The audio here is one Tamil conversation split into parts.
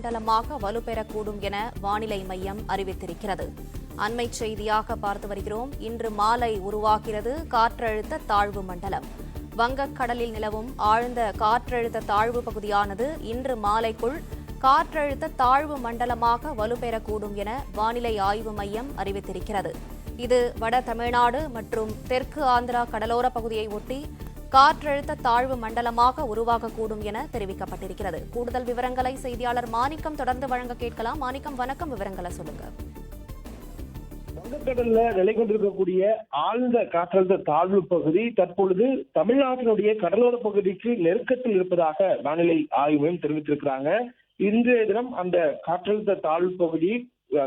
மண்டலமாக வலுப்பெறக்கூடும் என வானிலை மையம் அறிவித்திருக்கிறது. அண்மை செய்தியாக பார்த்து வருகிறோம். இன்று மாலை உருவாகிறது காற்றழுத்த தாழ்வு மண்டலம். வங்கக்கடலில் நிலவும் ஆழ்ந்த காற்றழுத்த தாழ்வு பகுதியானது இன்று மாலைக்குள் காற்றழுத்த தாழ்வு மண்டலமாக வலுப்பெறக்கூடும் என வானிலை ஆய்வு மையம் அறிவித்திருக்கிறது. இது வட தமிழ்நாடு மற்றும் தெற்கு ஆந்திரா கடலோர பகுதியை ஒட்டி காற்றழுத்த தாழ்வு மண்டலமாக உருவாகக்கூடும் என தெரிவிக்கப்பட்டிருக்கிறது. கூடுதல் விவரங்களை செய்தியாளர் மாணிக்கம் தொடர்ந்து வழங்க கேட்கலாம். மாணிக்கம் வணக்கம். விவரங்களை சொல்லுங்க. வங்கக்கடல்ல நிலை கொண்டிருக்கக்கூடிய ஆழ்ந்த காற்றழுத்த தாழ்வு பகுதி தற்பொழுது தமிழ்நாட்டினுடைய கடலோர பகுதிக்கு நெருக்கத்தில் இருப்பதாக வானிலை ஆய்வு மையம் தெரிவித்திருக்கிறாங்க. இன்றைய தினம் அந்த காற்றழுத்த தாழ்வு பகுதி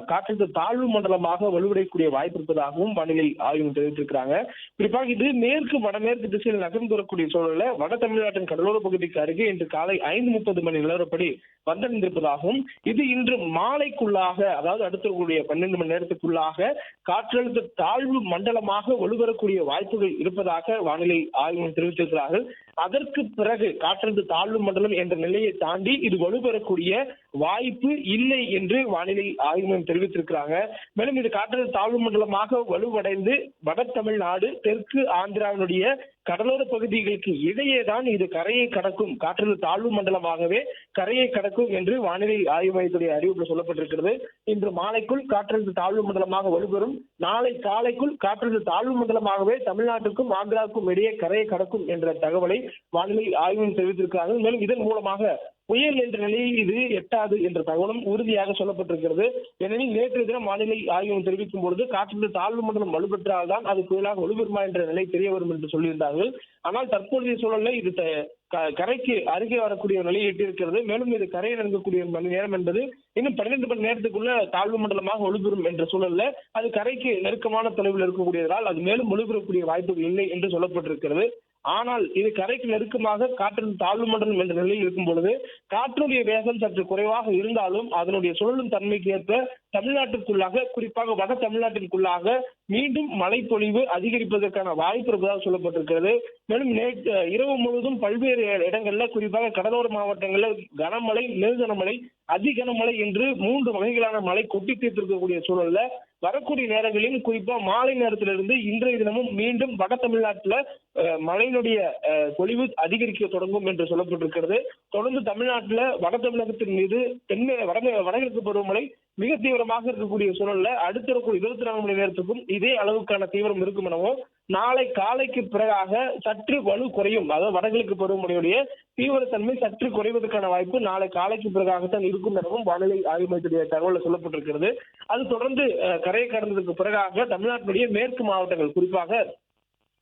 காற்றழுத்த தாழ்வு மண்டலமாக வலுவடையக்கூடிய வாய்ப்பு இருப்பதாகவும் வானிலை ஆய்வு தெரிவித்திருக்கிறாங்க. குறிப்பாக இது மேற்கு வடமேற்கு திசையில் நகர்ந்து வரக்கூடிய சூழல வட தமிழ்நாட்டின் கடலோர பகுதிக்கு அருகே இன்று காலை ஐந்து முப்பது மணி நிலவரப்படி வந்தடைந்திருப்பதாகவும் இது இன்று மாலைக்குள்ளாக அதாவது அடுத்த கூடிய பன்னெண்டு மணி நேரத்துக்குள்ளாக காற்றழுத்த தாழ்வு மண்டலமாக வலுவரக்கூடிய வாய்ப்புகள் இருப்பதாக வானிலை ஆய்வு தெரிவித்திருக்கிறார்கள். அதற்கு பிறகு காற்றழுத்த தாழ்வு மண்டலம் என்ற நிலையை தாண்டி இது வலுப்பெறக்கூடிய வாய்ப்பு இல்லை என்று வானிலை ஆய்வு மையம் தெரிவித்திருக்கிறாங்க. மேலும் இது காற்றழுத்த தாழ்வு மண்டலமாக வலுவடைந்து வட தமிழ்நாடு தெற்கு ஆந்திராவினுடைய கடலோர பகுதிகளுக்கு இடையே தான் இது கரையை கடக்கும். காற்றழுத்த தாழ்வு மண்டலமாகவே கரையை கடக்கும் என்று வானிலை ஆய்வு மையத்துடைய அறிவிப்பு சொல்லப்பட்டிருக்கிறது. இன்று மாலைக்குள் காற்றழுத்த தாழ்வு மண்டலமாக வலுப்பெறும். நாளை காலைக்குள் காற்றழுத்த தாழ்வு மண்டலமாகவே தமிழ்நாட்டுக்கும் ஆந்திராவுக்கும் இடையே கரையை கடக்கும் என்ற தகவலை வானிலை ஆய்வு தெரிவித்திருக்கிறார்கள். மேலும் இதன் மூலமாக புயல் என்ற நிலையை இது எட்டாது என்ற தகவலும் உறுதியாக சொல்லப்பட்டிருக்கிறது. ஏனெனில் நேற்று தினம் வானிலை ஆய்வு தெரிவிக்கும் பொழுது காற்றழுத்த தாழ்வு மண்டலம் வலுப்பெற்றால்தான் அது புயலாக வலுப்பெறுமா என்ற நிலை தெரிய வரும் என்று சொல்லியிருந்தார்கள். ஆனால் தற்போதைய சூழலில் இது த- க- கரைக்கு அருகே வரக்கூடிய நிலையை எட்டியிருக்கிறது. மேலும் இது கரையில் இறங்கக்கூடிய மணி நேரம் என்பது இன்னும் பன்னிரண்டு மணி நேரத்துக்குள்ள தாழ்வு மண்டலமாக ஒளிபெறும் என்ற சூழல்ல அது கரைக்கு நெருக்கமான தொலைவில் இருக்கக்கூடியதால் அது மேலும் ஒளிபெறக்கூடிய வாய்ப்புகள் இல்லை என்று சொல்லப்பட்டிருக்கிறது. ஆனால் இது கரைக்கு நெருக்கமாக காற்றின் தாழ்வு மண்டலம் என்ற நிலையில் இருக்கும் பொழுது காற்றுடைய வேகம் சற்று குறைவாக இருந்தாலும் அதனுடைய சுழலும் தன்மைக்கு ஏற்ப தமிழ்நாட்டிற்குள்ளாக குறிப்பாக வட தமிழ்நாட்டிற்குள்ளாக மீண்டும் மழைப்பொழிவு அதிகரிப்பதற்கான வாய்ப்பு இருப்பதாக சொல்லப்பட்டிருக்கிறது. மேலும் நேற்று இரவு முழுவதும் பல்வேறு இடங்கள்ல குறிப்பாக கடலோர மாவட்டங்களில் கனமழை நெருகனமழை அதிகனமழை என்று மூன்று வகைகளான மழை கொட்டி தீர்த்திருக்கக்கூடிய சூழல்ல வரக்கூடிய நேரங்களில் குறிப்பா மாலை நேரத்திலிருந்து இன்றைய தினமும் மீண்டும் வட தமிழ்நாட்டுல அஹ், மழையினுடைய அஹ், பொழிவு அதிகரிக்க தொடங்கும் என்று சொல்லப்பட்டிருக்கிறது. தொடர்ந்து தமிழ்நாட்டுல வட தமிழகத்தின் மீது தென்மே வடமே வடகிழக்கு பருவமழை மிக தீவிரமாக இருக்கக்கூடிய சூழல்ல அடுத்த இருபத்தி நான்கு மணி நேரத்துக்கும் இதே அளவுக்கான தீவிரம் இருக்கும் எனவும் நாளை காலைக்கு பிறகாக சற்று வலு குறையும். அதாவது வடகிழக்கு பருவமழையுடைய தீவிரத்தன்மை சற்று குறைவதற்கான வாய்ப்பு நாளை காலைக்கு பிறகாகத்தான் இருக்கும் எனவும் வானிலை ஆய்வு மையத்துடைய தகவலில் சொல்லப்பட்டிருக்கிறது. அது தொடர்ந்து அஹ், கரையை கடந்ததுக்கு பிறகாக தமிழ்நாட்டினுடைய மேற்கு மாவட்டங்கள் குறிப்பாக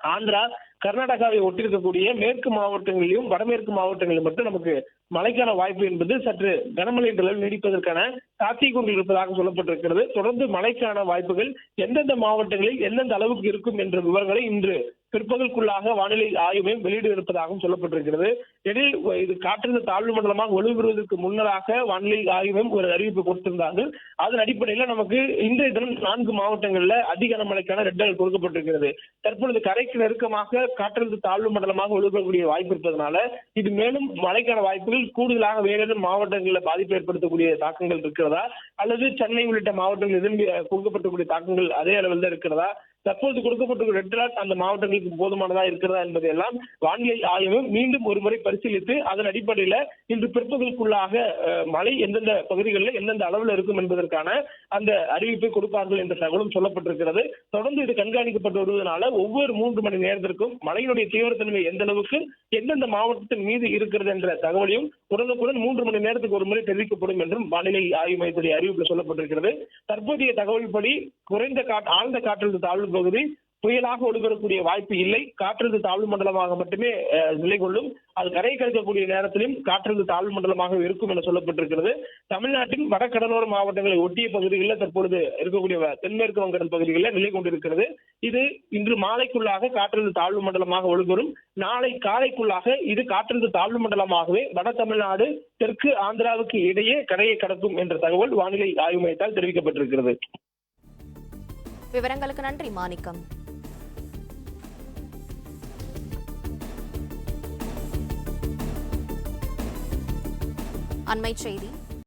ஆந்திரா கர்நாடகாவை ஒட்டிருக்கக்கூடிய மேற்கு மாவட்டங்களிலும் வடமேற்கு மாவட்டங்களிலும் மட்டும் நமக்கு மழைக்கான வாய்ப்பு என்பது சற்று கனமழை நிலவு நீடிப்பதற்கான நீடிப்பதற்கான கொண்டு இருப்பதாக சொல்லப்பட்டிருக்கிறது. தொடர்ந்து மழைக்கான வாய்ப்புகள் எந்தெந்த மாவட்டங்களில் எந்தெந்த அளவுக்கு இருக்கும் என்ற விவரங்களை இன்று பிற்பகலுக்குள்ளாக வானிலை ஆய்வு மையம் வெளியிட இருப்பதாகவும் சொல்லப்பட்டிருக்கிறது. எனில் இது காற்றழுத்த தாழ்வு மண்டலமாக வலுப்பெறுவதற்கு முன்னதாக வானிலை ஆய்வு மையம் ஒரு அறிவிப்பு கொடுத்திருந்தார்கள். அதன் அடிப்படையில் நமக்கு இன்றைய தினம் நான்கு மாவட்டங்கள்ல அதிக கனமழைக்கான ரெட் அலர்ட் கொடுக்கப்பட்டிருக்கிறது. தற்பொழுது கரைக்கு நெருக்கமாக காற்றழுத்த தாழ்வு மண்டலமாக வலுப்பெறக்கூடிய வாய்ப்பு இருப்பதனால இது மேலும் மழைக்கான வாய்ப்புகள் கூடுதலாக வேறு மாவட்டங்களில் பாதிப்பு ஏற்படுத்தக்கூடிய தாக்கங்கள் இருக்கிறதா? அல்லது சென்னை உள்ளிட்ட மாவட்டங்கள் எதுவும் கொடுக்கப்பட்டக்கூடிய தாக்கங்கள் அதே அளவில் தான் இருக்கிறதா? தற்போது கொடுக்கப்பட்ட ரெட் அலர்ட் அந்த மாவட்டங்களுக்கு போதுமானதா இருக்கிறதா என்பதையெல்லாம் வானிலை ஆய்வு மீண்டும் ஒரு முறை பரிசீலித்து அதன் அடிப்படையில இன்று பிற்பகலுக்குள்ளாக மழை எந்தெந்த பகுதிகளில் எந்தெந்த அளவில் இருக்கும் என்பதற்கான அந்த அறிவிப்பை கொடுப்பார்கள் என்ற தகவலும் சொல்லப்பட்டிருக்கிறது. தொடர்ந்து இது கண்காணிக்கப்பட்டு வருவதனால ஒவ்வொரு மூன்று மணி நேரத்திற்கும் மழையினுடைய தீவிரத்தன்மை எந்த அளவுக்கு எந்தெந்த மாவட்டத்தின் மீது இருக்கிறது என்ற தகவலையும் உடனுக்குடன் மூன்று மணி நேரத்துக்கு ஒரு முறை தெரிவிக்கப்படும் என்றும் வானிலை ஆய்வு மையத்துடைய அறிவிப்பில் சொல்லப்பட்டிருக்கிறது. தற்போதைய தகவல்படி குறைந்த காற்று ஆழ்ந்த காற்றழுத்த தாழ்வு பகுதி புயலாக ஒளிபெறக்கூடிய வாய்ப்பு இல்லை. காற்றழுத்த தாழ்வு மண்டலமாக மட்டுமே நிலை கொள்ளும். அது கரை கடக்கக்கூடிய நேரத்திலும் காற்றழுத்த தாழ்வு மண்டலமாக இருக்கும் என சொல்லப்பட்டிருக்கிறது. தமிழ்நாட்டின் வடகடலோர மாவட்டங்களை ஒட்டிய பகுதிகளில் தற்பொழுது இருக்கக்கூடிய தென்மேற்கு வங்கடல் பகுதிகளில் நிலை கொண்டிருக்கிறது. இது இன்று மாலைக்குள்ளாக காற்றழுத்த தாழ்வு மண்டலமாக ஒளிபெறும் நாளை காலைக்குள்ளாக இது காற்றழுத்த தாழ்வு மண்டலமாகவே வட தமிழ்நாடு தெற்கு ஆந்திராவுக்கு இடையே கரையை கடக்கும் என்ற தகவல் வானிலை ஆய்வு மையத்தால் தெரிவிக்கப்பட்டிருக்கிறது. விவரங்களுக்கு நன்றி மாணிக்கம். அண்மைச் செய்தி.